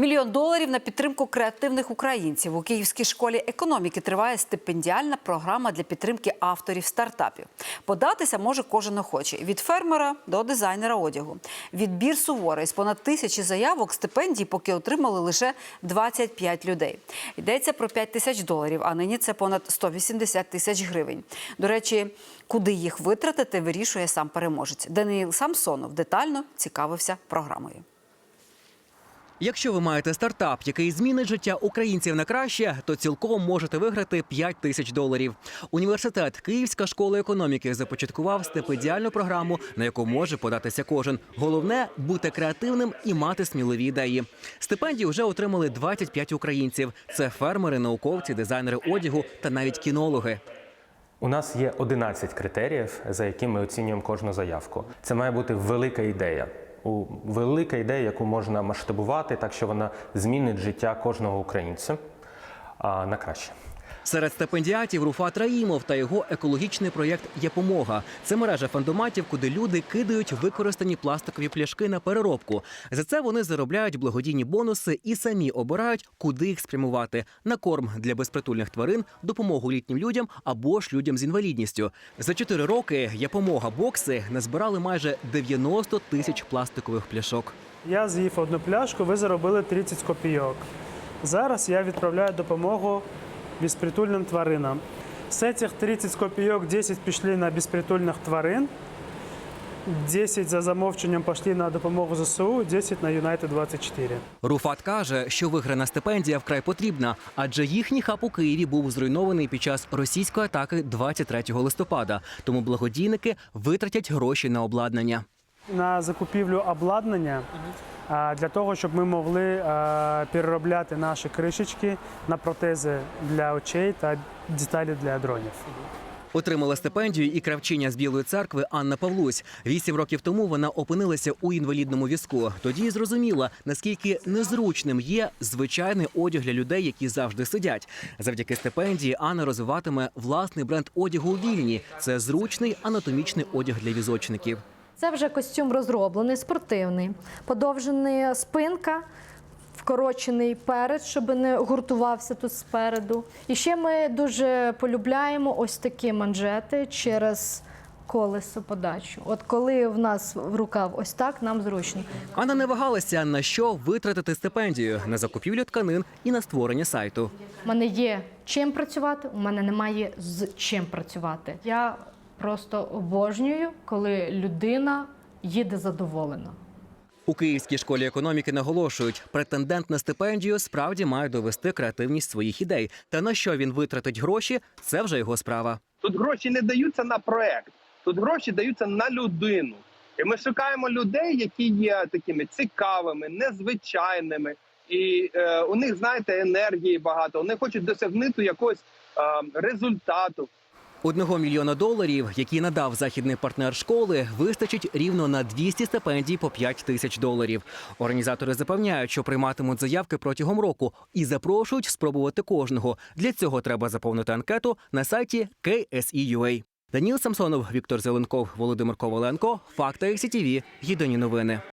Мільйон доларів на підтримку креативних українців у Київській школі економіки триває стипендіальна програма для підтримки авторів стартапів. Податися може кожен охочий від фермера до дизайнера одягу. Відбір суворий з понад тисячі заявок стипендій, поки отримали лише 25 людей. Йдеться про 5 тисяч доларів, а нині це понад 180 тисяч гривень. До речі, куди їх витратити, вирішує сам переможець. Даниїл Самсонов детально цікавився програмою. Якщо ви маєте стартап, який змінить життя українців на краще, то цілком можете виграти 5 тисяч доларів. Університет Київська школа економіки започаткував стипендіальну програму, на яку може податися кожен. Головне бути креативним і мати сміливі ідеї. Стипендії вже отримали 25 українців. Це фермери, науковці, дизайнери одягу та навіть кінологи. У нас є 11 критеріїв, за якими ми оцінюємо кожну заявку. Це має бути велика ідея. У велика ідея, яку можна масштабувати, так що вона змінить життя кожного українця на краще. Серед стипендіатів Руфат Раїмов та його екологічний проєкт Єпомога. Це мережа фандоматів, куди люди кидають використані пластикові пляшки на переробку. За це вони заробляють благодійні бонуси і самі обирають, куди їх спрямувати на корм для безпритульних тварин, допомогу літнім людям або ж людям з інвалідністю. За чотири роки Єпомога бокси назбирали майже 90 тисяч пластикових пляшок. Я з'їв одну пляшку, ви заробили 30 копійок. Зараз я відправляю допомогу безпритульним тваринам. З цих 30 копійок 10 пішли на безпритульних тварин, 10 за замовченням пішли на допомогу ЗСУ, 10 на Юнайтед 24. Руфат каже, що виграна стипендія вкрай потрібна, адже їхній хаб у Києві був зруйнований під час російської атаки 23 листопада. Тому благодійники витратять гроші на обладнання. На закупівлю обладнання для того, щоб ми могли а, переробляти наші кришечки на протези для очей та деталі для дронів. Отримала стипендію і кравчиня з Білої церкви Анна Павлусь. Вісім років тому вона опинилася у інвалідному візку. Тоді й зрозуміла, наскільки незручним є звичайний одяг для людей, які завжди сидять. Завдяки стипендії Анна розвиватиме власний бренд одягу у вільні. Це зручний анатомічний одяг для візочників. Це вже костюм розроблений, спортивний, подовжена спинка, вкорочений перед, щоб не гуртувався тут спереду. І ще ми дуже полюбляємо ось такі манжети через колесо подачу. От коли в нас в рукав ось так, нам зручно. Анна не вагалася на що витратити стипендію на закупівлю тканин і на створення сайту. У мене є чим працювати, у мене немає з чим працювати. Я просто обожнюю, коли людина їде задоволена. У Київській школі економіки наголошують, претендент на стипендію справді має довести креативність своїх ідей. Та на що він витратить гроші, це вже його справа. Тут гроші не даються на проект, тут гроші даються на людину. І ми шукаємо людей, які є такими цікавими, незвичайними. І е, у них, знаєте, енергії багато. Вони хочуть досягнути якогось е, результату. Одного мільйона доларів, які надав західний партнер школи, вистачить рівно на 200 стипендій по 5 тисяч доларів. Організатори запевняють, що прийматимуть заявки протягом року і запрошують спробувати кожного. Для цього треба заповнити анкету на сайті KSE.ua. Даніл Самсонов, Віктор Зеленков, Володимир Коваленко. Факти СІТІВІ. Єдині новини.